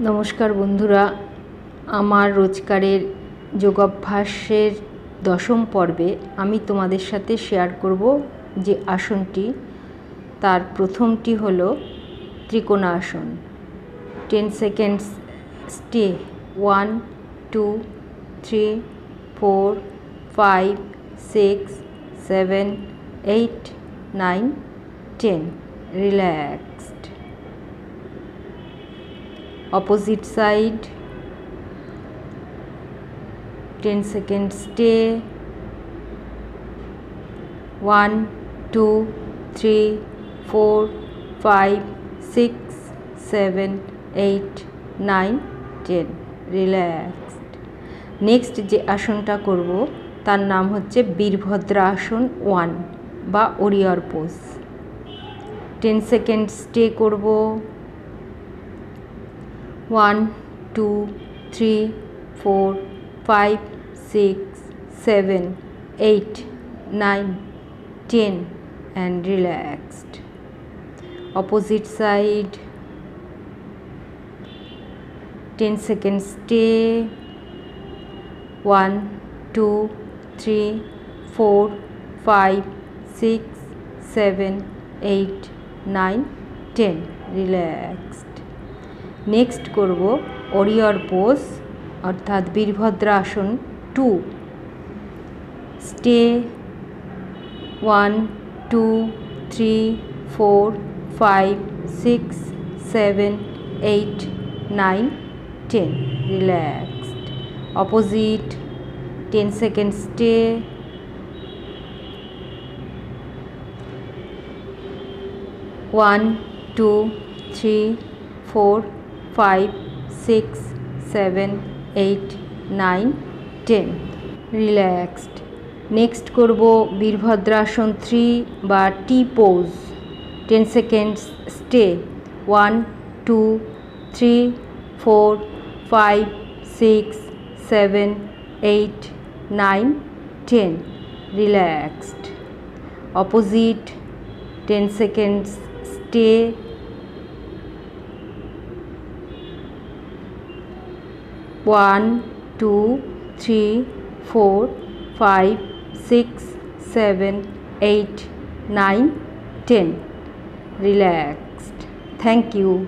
নমস্কার বন্ধুরা, আমার রোজকারের যোগাভ্যাসের দশম পর্বে আমি তোমাদের সাথে শেয়ার করব যে আসনটি, তার প্রথমটি হল trikonasana. Ten seconds stay one two three four five six seven eight nine ten relaxed opposite side 10 second stay 1 2 3 4 5 6 7 8 9 10 relaxed next যে আসনটা করব, তার নাম হচ্ছে বীরভদ্রা আসন ওয়ান বা warrior pose ten second stay করব। 1, 2, 3, 4, 5, 6, 7, 8, 9, 10 and relaxed. Opposite side. 10 seconds stay. 1 2 3 4 5 6 7 8 9 10 relaxed. Next করব warrior pose অর্থাৎ Virabhadrasana two stay one two three four five six seven eight nine ten relaxed opposite ten second stay one two three four five six seven eight nine ten relaxed next করব Virabhadrasana three বা T pose ten seconds stay one two three four five six seven eight nine ten relaxed opposite ten seconds stay one two three four five six seven eight nine ten. Relaxed. Thank you.